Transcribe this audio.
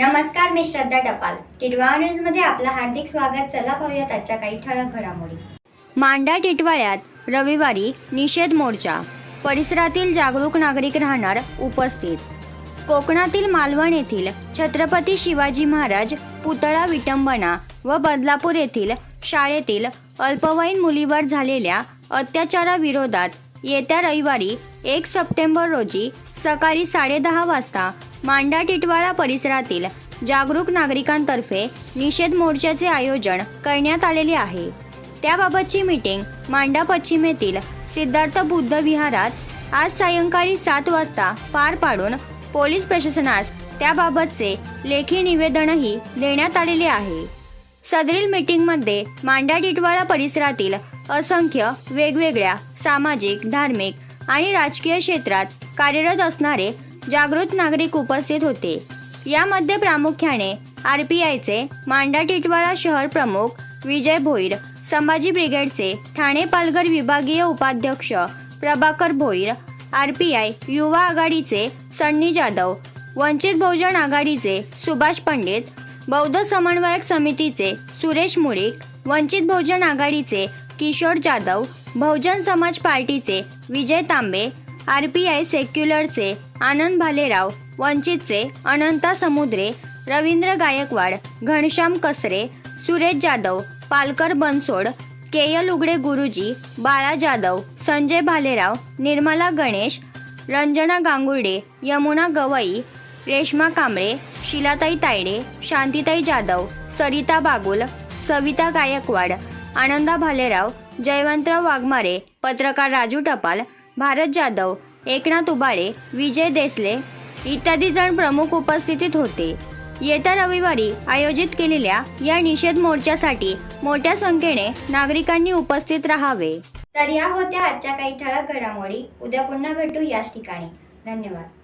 मी श्रद्धा टपाल. टिडवा न्यूजमध्ये आपलं हार्दिक स्वागत. चला पाहूयात आजच्या काही ठळक घडामोडी. मांडा टिटवाळ्यात रविवारी निषेध मोर्चा. परिसरातील जागरूक नागरिक राहणार उपस्थित. कोकणातील मालवण येथील छत्रपती शिवाजी महाराज पुतळा विटंबना व बदलापूर येथील शाळेतील अल्पवयीन मुलीवर झालेल्या अत्याचाराविरोधात येत्या रविवारी एक सप्टेंबर रोजी सकाळी साडेदहा वाजता मांडा टिटवाळा परिसरातील जागरूक नागरिकांतर्फे निषेध मोर्चाचे आयोजन करण्यात आलेले आहे. त्याबाबतची मीटिंग मांडा पश्चिमेतील सिद्धार्थ बुद्ध विहारात आज सायंकाळी सात वाजता पार पाडून पोलीस प्रशासनास त्याबाबतचे लेखी निवेदनही देण्यात आलेले आहे. सदरील मीटिंगमध्ये मांडा टिटवाळा परिसरातील असंख्य वेगवेगळ्या सामाजिक धार्मिक आणि राजकीय क्षेत्रात कार्यरत असणारे जागृत नागरिक उपस्थित होते. यामध्ये प्रामुख्याने आर पी आयचे मांडा टिटवाळा शहर प्रमुख विजय भोईर संभाजी ब्रिगेडचे ठाणे पालघर विभागीय उपाध्यक्ष Prabhakar Bhoir R P I युवा आघाडीचे सन्नी जाधव वंचित बहुजन आघाडीचे सुभाष पंडित बौद्ध समन्वयक समितीचे सुरेश मुळीक वंचित बहुजन आघाडीचे किशोर जाधव बहुजन समाज पार्टीचे Vijay Tambe R P I सेक्युलरचे Anand Bhalerao वंचितचे अनंता समुद्रे रवींद्र गायकवाड घनश्याम कसरे सुरेश जाधव पालकर बनसोड केयल उगडे गुरुजी बाळा जाधव संजय भालेराव निर्मला गणेश रंजना गांगुर्डे यमुना गवई रेश्मा कांबळे शिलाताई तायडे शांतीताई जाधव सरिता बागुल सविता गायकवाड आनंदा भालेराव जयवंतराव वाघमारे पत्रकार राजू टपाल भारत जाधव एकनाथ उबाळे विजय देसले इत्यादी जण प्रमुख उपस्थितीत होते. येत्या रविवारी आयोजित केलेल्या या निषेध मोर्चासाठी मोठ्या संख्येने नागरिकांनी उपस्थित राहावे. तर या होत्या आजच्या काही ठळक घडामोडी. उद्या पुन्हा भेटू याच ठिकाणी. धन्यवाद.